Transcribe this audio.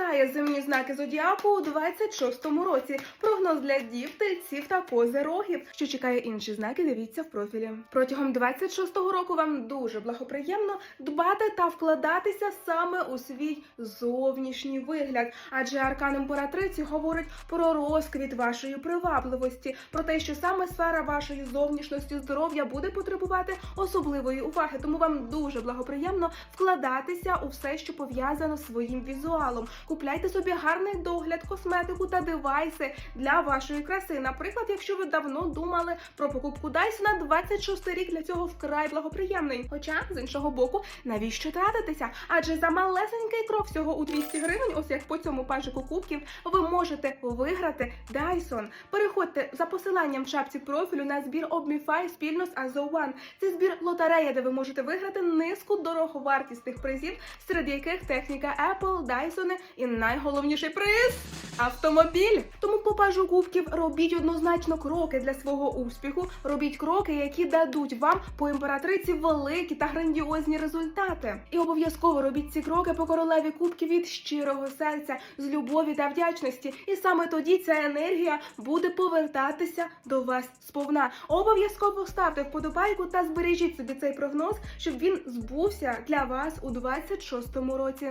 чекає земні знаки зодіаку у 26-му році. Прогноз для дів, тельців та козирогів. Що чекає інші знаки, дивіться в профілі. Протягом 26-го року вам дуже благоприємно дбати та вкладатися саме у свій зовнішній вигляд, адже аркан імператриці говорить про розквіт вашої привабливості, про те, що саме сфера вашої зовнішності здоров'я буде потребувати особливої уваги. Тому вам дуже благоприємно вкладатися у все, що пов'язано з своїм візуалом. Купляйте собі гарний догляд, косметику та девайси для вашої краси. Наприклад, якщо ви давно думали про покупку Дайсона, 26 рік для цього вкрай благоприємний. Хоча з іншого боку, навіщо тратитися? Адже за малесенький крок всього у 200 гривень, ось як по цьому пажику кубків, ви можете виграти Dyson. Переходьте за посиланням в шапці профілю на збір Обміфай спільно з One. Це збір лотерея, де ви можете виграти низку дороговартісних призів, серед яких техніка Apple, Dyson і найголовніший приз автомобіль. Тому по пажу кубків робіть однозначно кроки для свого успіху. Робіть кроки, які дадуть вам по імператриці великі та грандіозні результати. І обов'язково робіть ці кроки по королеві кубків від щирого серця, з любові та вдячності. І саме тоді ця енергія буде повертатися до вас сповна. Обов'язково ставте вподобайку та збережіть собі цей прогноз, щоб він збувся для вас у 26-му році.